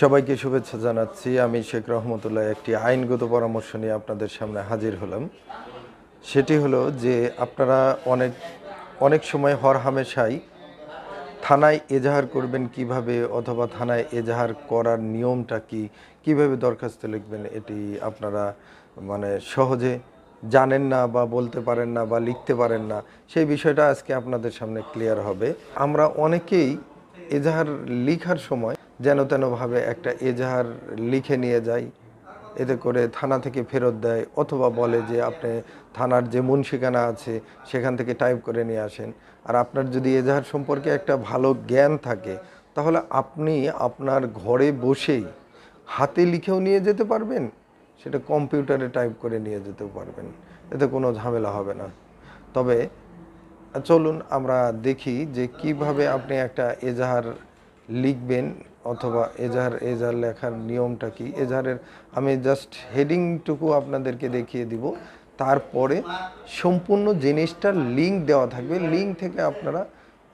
সবাইকে শুভেচ্ছা জানাচ্ছি। আমি শেখ রহমতুল্লাহ একটি আইনগত পরামর্শ নিয়ে আপনাদের সামনে হাজির হলাম। সেটি হলো যে আপনারা অনেক অনেক সময় হর হামেশাই থানায় এজাহার করবেন কীভাবে অথবা থানায় এজাহার করার নিয়মটা কি, কীভাবে দরখাস্ত লিখবেন এটি আপনারা মানে সহজে জানেন না বা বলতে পারেন না বা লিখতে পারেন না, সেই বিষয়টা আজকে আপনাদের সামনে ক্লিয়ার হবে। আমরা অনেকেই এজাহার লিখার সময় যেন তেনভাবে একটা এজাহার লিখে নিয়ে যাই, এতে করে থানা থেকে ফেরত দেয়, অথবা বলে যে আপনি থানার যে মুন্সিখানা আছে সেখান থেকে টাইপ করে নিয়ে আসেন। আর আপনার যদি এজাহার সম্পর্কে একটা ভালো জ্ঞান থাকে, তাহলে আপনি আপনার ঘরে বসেই হাতে লিখেও নিয়ে যেতে পারবেন, সেটা কম্পিউটারে টাইপ করে নিয়ে যেতেও পারবেন। এতে কোনো ঝামেলা হবে না। তবে চলুন আমরা দেখি যে কীভাবে আপনি একটা এজাহার লিখবেন অথবা এজাহার এজাহার লেখার নিয়মটা কি? এজাহারের, আমি জাস্ট হেডিংটুকু আপনাদেরকে দেখিয়ে দিব। তারপরে সম্পূর্ণ জিনিসটার লিঙ্ক দেওয়া থাকবে। লিঙ্ক থেকে আপনারা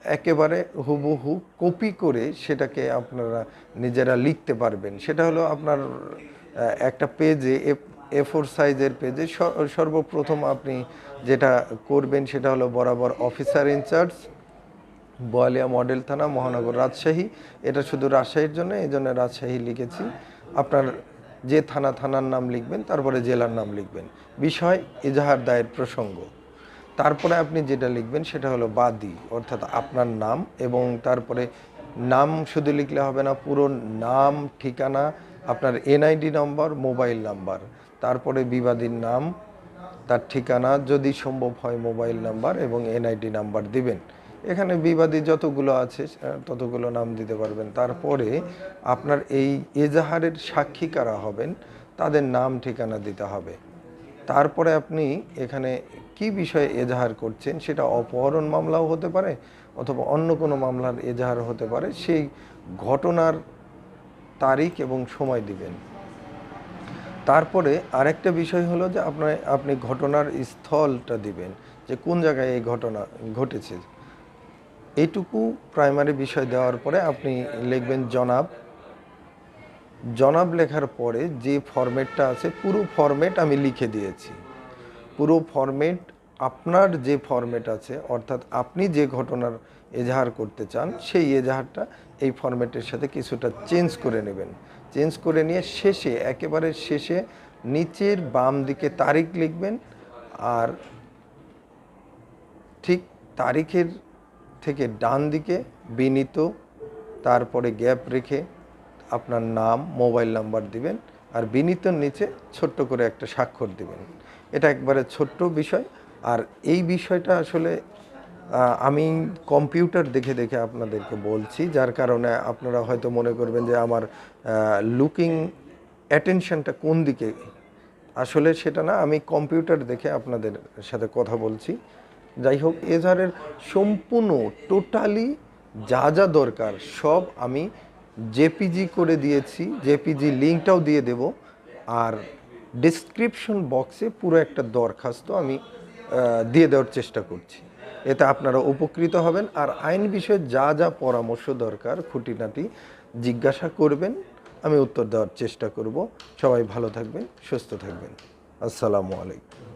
একেবারে হুবহু কপি করে সেটাকে আপনারা নিজেরা লিখতে পারবেন। সেটা হলো আপনার একটা পেজে এ ফোর সাইজের পেজে সর্বপ্রথম আপনি যেটা করবেন সেটা হলো বরাবর অফিসার ইনচার্জ বোয়ালিয়া মডেল থানা, মহানগর রাজশাহী। এটা শুধু রাজশাহীর জন্য এই জন্য রাজশাহী লিখেছি। আপনার যে থানা, থানার নাম লিখবেন, তারপরে জেলার নাম লিখবেন। বিষয় এজাহার দায়ের প্রসঙ্গ। তারপরে আপনি যেটা লিখবেন, সেটা হলো বাদী, অর্থাৎ আপনার নাম এবং তারপরে নাম শুধু লিখলে হবে না, পুরো নাম, ঠিকানা, আপনার এনআইডি নম্বর, মোবাইল নাম্বার, তারপরে বিবাদীর নাম, তার ঠিকানা, যদি সম্ভব হয় মোবাইল নাম্বার এবং এনআইডি নাম্বার দিবেন। এখানে বিবাদী যতগুলো আছে ততগুলো নাম দিতে পারবেন। তারপরে আপনার এই এজাহারের সাক্ষী কারা হবেন, তাদের নাম, ঠিকানা দিতে হবে। তারপরে আপনি এখানে কি বিষয়ে এজাহার করছেন, সেটা অপহরণ মামলাও হতে পারে অথবা অন্য কোনো মামলার এজাহার হতে পারে, সেই ঘটনার তারিখ এবং সময় দিবেন। তারপরে আরেকটা বিষয় হলো যে আপনার, আপনি ঘটনার স্থলটা দিবেন, যে কোন জায়গায় এই ঘটনা ঘটেছে। এইটুকু প্রাইমারি বিষয় দেওয়ার পরে আপনি লিখবেন জনাব। জনাব লেখার পরে যে ফরম্যাটটা আছে, পুরো ফরম্যাট আমি লিখে দিয়েছি। পুরো ফরম্যাট আপনার যে ফরম্যাট আছে, অর্থাৎ আপনি যে ঘটনার এজাহার করতে চান, সেই এজাহারটা এই ফরম্যাটের সাথে কিছুটা চেঞ্জ করে নেবেন। চেঞ্জ করে নিয়ে শেষে, একেবারে শেষে নিচের বাম দিকে তারিখ লিখবেন, আর ঠিক তারিখের থেকে ডান দিকে বিনীত, তারপরে গ্যাপ রেখে আপনার নাম, মোবাইল নাম্বার দিবেন আর বিনীতর নিচে ছোট্ট করে একটা স্বাক্ষর দিবেন। এটা একবারে ছোট্ট বিষয়। আর এই বিষয়টা আসলে আমি কম্পিউটার দেখে দেখে আপনাদেরকে বলছি, যার কারণে আপনারা হয়তো মনে করবেন যে আমার লুকিং অ্যাটেনশনটা কোন দিকে? আসলে সেটা না, আমি কম্পিউটার দেখে আপনাদের সাথে কথা বলছি। যাই হোক এজাহারের সম্পূর্ণ, টোটালি যা যা দরকার সব আমি জেপিজি করে দিয়েছি, জেপিজি লিঙ্কটাও দিয়ে দেব। আর ডিসক্রিপশন বক্সে পুরো একটা দরখাস্ত আমি দিয়ে দেওয়ার চেষ্টা করছি। এতে আপনারা উপকৃত হবেন। আর আইন বিষয়ে যা যা পরামর্শ দরকার, খুঁটিনাটি জিজ্ঞাসা করবেন, আমি উত্তর দেওয়ার চেষ্টা করব। সবাই ভালো থাকবেন, সুস্থ থাকবেন। আসসালামু আলাইকুম।